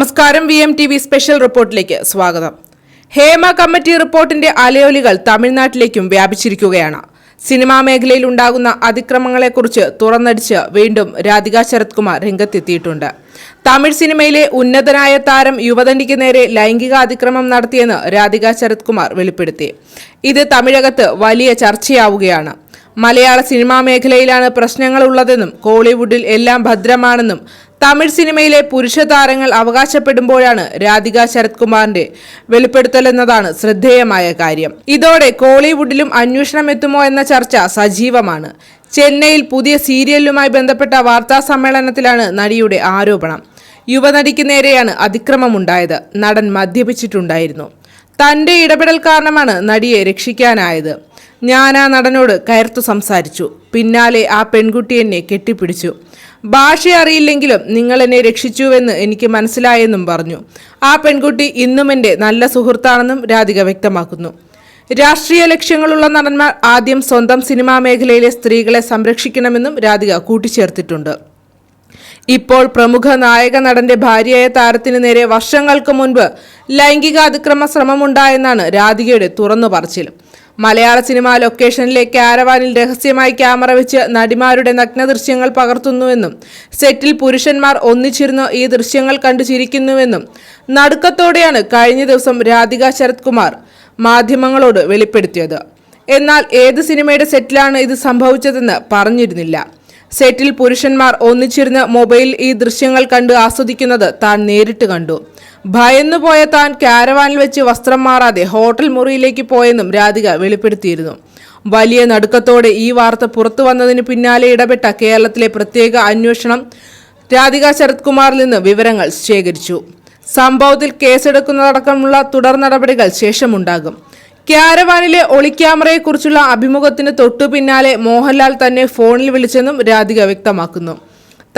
നമസ്കാരം V M T V special റിപ്പോർട്ടിലേക്ക് സ്വാഗതം. ഹേമ കമ്മിറ്റി റിപ്പോർട്ടിന്റെ അലയൊലികൾ തമിഴ്നാട്ടിലേക്കും വ്യാപിച്ചിരിക്കുകയാണ്. സിനിമാ മേഖലയിൽ ഉണ്ടാകുന്ന അതിക്രമങ്ങളെക്കുറിച്ച് തുറന്നടിച്ച് വീണ്ടും രാധിക ശരത് കുമാർ രംഗത്തെത്തിയിട്ടുണ്ട്. തമിഴ് സിനിമയിലെ ഉന്നതനായ താരം യുവതണ്ടിക്ക് നേരെ ലൈംഗിക അതിക്രമം നടത്തിയെന്ന് രാധിക ശരത് കുമാർ വെളിപ്പെടുത്തി. ഇത് തമിഴകത്ത് വലിയ ചർച്ചയാവുകയാണ്. മലയാള സിനിമാ മേഖലയിലാണ് പ്രശ്നങ്ങളുള്ളതെന്നും കോളിവുഡിൽ എല്ലാം ഭദ്രമാണെന്നും തമിഴ് സിനിമയിലെ പുരുഷ താരങ്ങൾ അവകാശപ്പെടുമ്പോഴാണ് രാധിക ശരത് കുമാറിന്റെ വെളിപ്പെടുത്തലെന്നതാണ് ശ്രദ്ധേയമായ കാര്യം. ഇതോടെ കോളിവുഡിലും അന്വേഷണം എത്തുമോ എന്ന ചർച്ച സജീവമാണ്. ചെന്നൈയിൽ പുതിയ സീരിയലുമായി ബന്ധപ്പെട്ട വാർത്താ സമ്മേളനത്തിലാണ് നടിയുടെ ആരോപണം. യുവനടിക്ക് നേരെയാണ് അതിക്രമമുണ്ടായത്. നടൻ മദ്യപിച്ചിട്ടുണ്ടായിരുന്നു. തന്റെ ഇടപെടൽ കാരണമാണ് നടിയെ രക്ഷിക്കാനായത്. ഞാൻ ആ നടനോട് കയർത്തു സംസാരിച്ചു. പിന്നാലെ ആ പെൺകുട്ടി എന്നെ കെട്ടിപ്പിടിച്ചു. ഭാഷ അറിയില്ലെങ്കിലും നിങ്ങൾ എന്നെ രക്ഷിച്ചുവെന്ന് എനിക്ക് മനസ്സിലായെന്നും പറഞ്ഞു. ആ പെൺകുട്ടി ഇന്നും എന്റെ നല്ല സുഹൃത്താണെന്നും രാധിക വ്യക്തമാക്കുന്നു. രാഷ്ട്രീയ ലക്ഷ്യങ്ങളുള്ള നടന്മാർ ആദ്യം സ്വന്തം സിനിമാ മേഖലയിലെ സ്ത്രീകളെ സംരക്ഷിക്കണമെന്നും രാധിക കൂട്ടിച്ചേർത്തിട്ടുണ്ട്. ഇപ്പോൾ പ്രമുഖ നായക നടന്റെ ഭാര്യയായ താരത്തിന് നേരെ വർഷങ്ങൾക്ക് മുൻപ് ലൈംഗിക അതിക്രമ ശ്രമമുണ്ടായെന്നാണ് രാധികയുടെ തുറന്നു പറച്ചിൽ മലയാള സിനിമാ ലൊക്കേഷനിലെ കാരവാനിൽ രഹസ്യമായി ക്യാമറ വെച്ച് നടിമാരുടെ നഗ്ന ദൃശ്യങ്ങൾ പകർത്തുന്നുവെന്നും സെറ്റിൽ പുരുഷന്മാർ ഒന്നിച്ചിരുന്ന് ഈ ദൃശ്യങ്ങൾ കണ്ടു ചിരിക്കുന്നുവെന്നും നടുക്കത്തോടെയാണ് കഴിഞ്ഞ ദിവസം രാധിക ശരത് കുമാർ മാധ്യമങ്ങളോട് വെളിപ്പെടുത്തിയത്. എന്നാൽ ഏത് സിനിമയുടെ സെറ്റിലാണ് ഇത് സംഭവിച്ചതെന്ന് പറഞ്ഞിരുന്നില്ല. സെറ്റിൽ പുരുഷന്മാർ ഒന്നിച്ചിരുന്ന് മൊബൈൽ ഈ ദൃശ്യങ്ങൾ കണ്ട് ആസ്വദിക്കുന്നത് താൻ നേരിട്ട് കണ്ടു. ഭയന്നുപോയ താൻ കാരവാനിൽ വെച്ച് വസ്ത്രം മാറാതെ ഹോട്ടൽ മുറിയിലേക്ക് പോയെന്നും രാധിക വെളിപ്പെടുത്തിയിരുന്നു. വലിയ നടുക്കത്തോടെ ഈ വാർത്ത പുറത്തു വന്നതിന് പിന്നാലെ ഇടപെട്ട കേരളത്തിലെ പ്രത്യേക അന്വേഷണം രാധിക ശരത് കുമാറിൽ നിന്ന് വിവരങ്ങൾ ശേഖരിച്ചു. സംഭവത്തിൽ കേസെടുക്കുന്നതടക്കമുള്ള തുടർ നടപടികൾ ശേഷമുണ്ടാകും. ക്യാരവാനിലെ ഒളിക്യാമറയെക്കുറിച്ചുള്ള അഭിമുഖത്തിന് തൊട്ടു പിന്നാലെ മോഹൻലാൽ തന്നെ ഫോണിൽ വിളിച്ചെന്നും രാധിക വ്യക്തമാക്കുന്നു.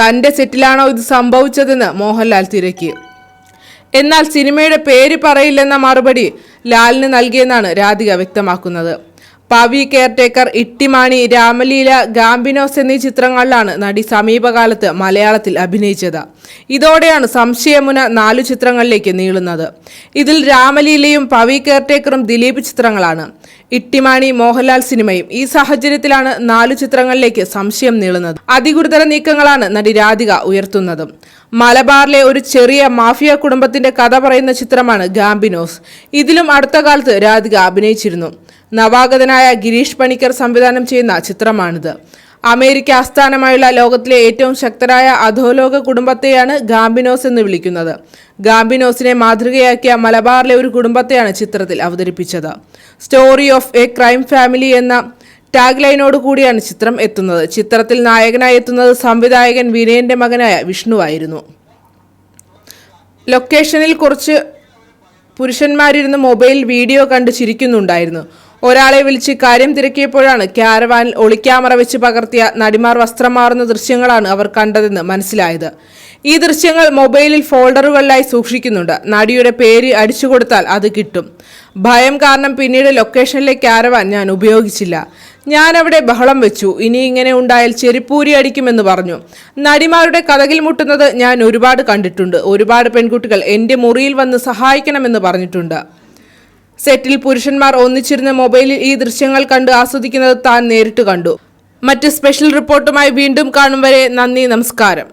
തന്റെ സെറ്റിലാണോ ഇത് സംഭവിച്ചതെന്ന് മോഹൻലാൽ തിരക്കി. എന്നാൽ സിനിമയുടെ പേര് പറയില്ലെന്ന മറുപടി ലാലിന് നൽകിയെന്നാണ് രാധിക വ്യക്തമാക്കുന്നത്. പവി കെയർടേക്കർ ഇട്ടിമാണി രാമലീല ഗാംബിനോസ് എന്നീ ചിത്രങ്ങളിലാണ് നടി സമീപകാലത്ത് മലയാളത്തിൽ അഭിനയിച്ചത്. ഇതോടെയാണ് സംശയമുന നാലു ചിത്രങ്ങളിലേക്ക് നീളുന്നത്. ഇതിൽ രാമലീലയും പവി കെയർടേക്കറും ദിലീപ് ചിത്രങ്ങളാണ്. ഇട്ടിമാണി മോഹൻലാൽ സിനിമയും ഈ സാഹചര്യത്തിലാണ് നാലു ചിത്രങ്ങളിലേക്ക് സംശയം നീളുന്നത്. അതിഗുരുതര നീക്കങ്ങളാണ് നടി രാധിക ഉയർത്തുന്നത്. മലബാറിലെ ഒരു ചെറിയ മാഫിയ കുടുംബത്തിന്റെ കഥ പറയുന്ന ചിത്രമാണ് ഗാംബിനോസ്. ഇതിലും അടുത്ത കാലത്ത് രാധിക അഭിനയിച്ചിരുന്നു. നവാഗതനായ ഗിരീഷ് പണിക്കർ സംവിധാനം ചെയ്യുന്ന ചിത്രമാണിത്. അമേരിക്ക ആസ്ഥാനമായുള്ള ലോകത്തിലെ ഏറ്റവും ശക്തരായ അധോലോക കുടുംബത്തെയാണ് ഗാംബിനോസ് എന്ന് വിളിക്കുന്നത്. ഗാംബിനോസിനെ മാതൃകയാക്കിയ മലബാറിലെ ഒരു കുടുംബത്തെയാണ് ചിത്രത്തിൽ അവതരിപ്പിച്ചത്. Story of a crime family എന്ന ടാഗ് ലൈനോട് കൂടിയാണ് ചിത്രം എത്തുന്നത്. ചിത്രത്തിൽ നായകനായി എത്തുന്നത് സംവിധായകൻ വിനയന്റെ മകനായ വിഷ്ണുവായിരുന്നു ലൊക്കേഷനിൽ കുറച്ച് പുരുഷന്മാരിരുന്ന് മൊബൈൽ വീഡിയോ കണ്ട് ചിരിക്കുന്നുണ്ടായിരുന്നു. ഒരാളെ വിളിച്ച് കാര്യം തിരക്കിയപ്പോഴാണ് ക്യാരവാനിൽ ഒളിക്യാമറ വെച്ച് പകർത്തിയ നടിമാർ വസ്ത്രം മാറുന്ന ദൃശ്യങ്ങളാണ് അവർ കണ്ടതെന്ന് മനസ്സിലായത്. ഈ ദൃശ്യങ്ങൾ മൊബൈലിൽ ഫോൾഡറുകളിലായി സൂക്ഷിക്കുന്നുണ്ട്. നടിയുടെ പേര് അടിച്ചു കൊടുത്താൽ അത് കിട്ടും. ഭയം കാരണം പിന്നീട് ലൊക്കേഷനിലെ ക്യാരവാൻ ഞാൻ ഉപയോഗിച്ചില്ല. ഞാൻ അവിടെ ബഹളം വെച്ചു. ഇനി ഇങ്ങനെ ഉണ്ടായാൽ ചെരിപ്പൂരി അടിക്കുമെന്ന് പറഞ്ഞു. നടിമാരുടെ കഥകിൽ മുട്ടുന്നത് ഞാൻ ഒരുപാട് കണ്ടിട്ടുണ്ട്. ഒരുപാട് പെൺകുട്ടികൾ എന്റെ മുറിയിൽ വന്ന് സഹായിക്കണമെന്ന് പറഞ്ഞിട്ടുണ്ട്. സെറ്റിൽ പുരുഷന്മാർ ഒന്നിച്ചിരുന്ന മൊബൈലിൽ ഈ ദൃശ്യങ്ങൾ കണ്ട് ആസ്വദിക്കുന്നത് താൻ നേരിട്ട് കണ്ടു. മറ്റ് സ്പെഷ്യൽ റിപ്പോർട്ടുമായി വീണ്ടും കാണും വരെ നന്ദി നമസ്കാരം.